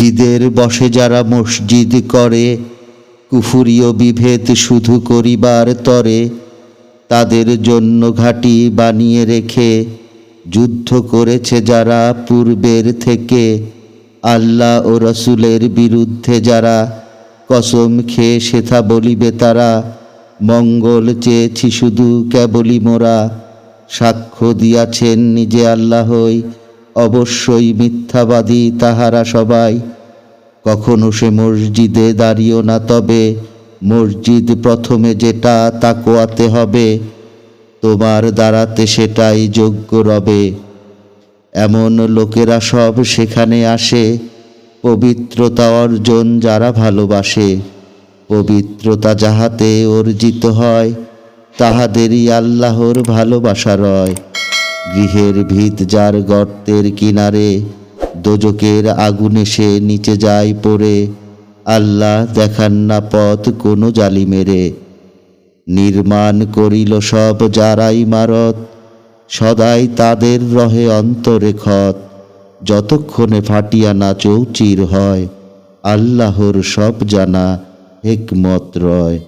নিজেদের বসে যারা মসজিদ করে, কুফুরীয় বিভেদ শুধু করিবার তরে, তাদের জন্য ঘাঁটি বানিয়ে রেখে যুদ্ধ করেছে যারা পূর্বের থেকে। আল্লাহ ও রসুলের বিরুদ্ধে যারা কসম খেয়ে সেথা বলিবে তারা, মঙ্গল চেয়েছি শুধু কেবলই মোরা। সাক্ষ্য দিয়াছেন নিজে আল্লাহই অবশ্যই মিথ্যাবাদী তাহারা সবাই। কখনো সে মসজিদে দাঁড়িও না তবে, মসজিদ প্রথমে যেটা তাকোয়াতে হবে, তোমার দাঁড়াতে সেটাই যোগ্য রবে। এমন লোকেরা সব সেখানে আসে, পবিত্রতা অর্জন যারা ভালোবাসে। পবিত্রতা যাহাতে অর্জিত হয়, তাহাদেরই আল্লাহর ভালোবাসা রয়। গৃহের ভিত যার গর্তের কিনারে দোজকের আগুনে সে নিচে যায় পড়ে। আল্লাহ দেখান না পথ কোনো জালি মেরে নির্মাণ করিল সব যারাই মারত, সদাই তাদের রহে অন্তরে ক্ষত। যতক্ষণে ফাটিয়া না চৌচির হয়, আল্লাহর সব জানা হেকমত রয়।